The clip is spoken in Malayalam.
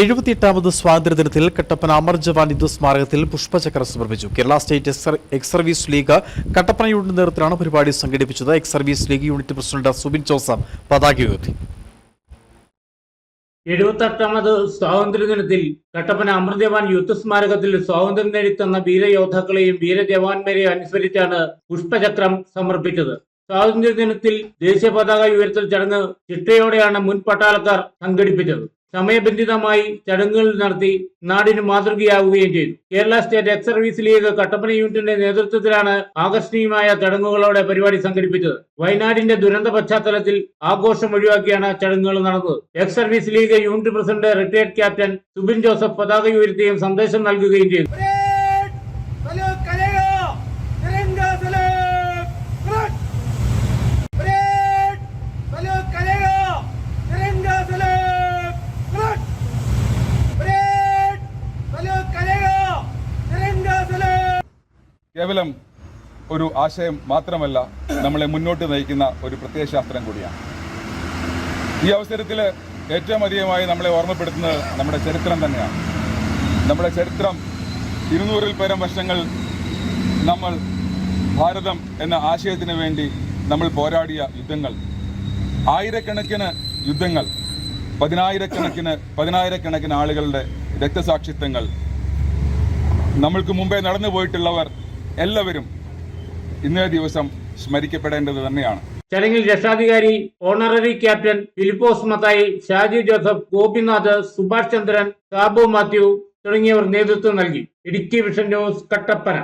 എഴുപത്തിയെട്ടാമത് സ്വാതന്ത്ര്യദിനത്തിൽ കട്ടപ്പന അമർ ജവാൻ യുദ്ധ സ്മാരകത്തിൽ പുഷ്പചക്രം സമർപ്പിച്ചു. Kerala state ex service league Kattappana unit നേതൃത്വത്തിലാണ് പരിപാടി സംഘടിപ്പിച്ചത്. Ex service league unit president Subin Joseph പതാക ഉയർത്തി. എഴുപത്തെട്ടാമത് സ്വാതന്ത്ര്യദിനത്തിൽ കട്ടപ്പന അമൃതവാൻ യുദ്ധ സ്മാരകത്തിൽ സ്വാതന്ത്ര്യം നേടിത്തന്ന വീരയോദ്ധാക്കളെയും വീരജവാന്മാരെയും അനുസ്മരിച്ചാണ് പുഷ്പചക്രം സമർപ്പിച്ചത്. സ്വാതന്ത്ര്യ ദിനത്തിൽ ദേശീയ പതാക ഉയർത്തൽ ചടങ്ങ് ചിട്ടയോടെയാണ് മുൻ പട്ടാളക്കാർ സംഘടിപ്പിച്ചത്. സമയബന്ധിതമായി ചടങ്ങുകൾ നടത്തി നാടിന് മാതൃകയാവുകയും ചെയ്തു. Kerala state ex service league Kattappana യൂണിറ്റിന്റെ നേതൃത്വത്തിലാണ് ആകർഷണീയമായ ചടങ്ങുകളോടെ പരിപാടി സംഘടിപ്പിച്ചത്. വയനാടിന്റെ ദുരന്ത പശ്ചാത്തലത്തിൽ ആഘോഷം ഒഴിവാക്കിയാണ് ചടങ്ങുകൾ നടന്നത്. Ex service league unit president retired captain Subin Joseph പതാക ഉയർത്തുകയും സന്ദേശം നൽകുകയും ചെയ്തു. കേവലം ഒരു ആശയം മാത്രമല്ല നമ്മളെ മുന്നോട്ട് നയിക്കുന്ന ഒരു പ്രത്യയശാസ്ത്രം കൂടിയാണ്. ഈ അവസരത്തിൽ ഏറ്റവും അധികമായി നമ്മളെ ഓർമ്മപ്പെടുത്തുന്നത് നമ്മുടെ ചരിത്രം തന്നെയാണ്. നമ്മുടെ ചരിത്രം ഇരുന്നൂറിൽ പരം വർഷങ്ങൾ നമ്മൾ ഭാരതം എന്ന ആശയത്തിന് വേണ്ടി നമ്മൾ പോരാടിയ യുദ്ധങ്ങൾ ആയിരക്കണക്കിന് യുദ്ധങ്ങൾ പതിനായിരക്കണക്കിന് പതിനായിരക്കണക്കിന് ആളുകളുടെ രക്തസാക്ഷിത്വങ്ങൾ നമ്മൾക്ക് മുമ്പേ നടന്നു പോയിട്ടുള്ളവർ എല്ലാവരും ഇന്നേ ദിവസം സ്മരിക്കപ്പെടേണ്ടത് തന്നെയാണ്. ചടങ്ങിൽ രക്ഷാധികാരി honorary captain Philipose Mathai Shaji Joseph Gopinath Subhash Chandran Sabu Mathew തുടങ്ങിയവർ നേതൃത്വം നൽകി. Idukki vision news Kattappana.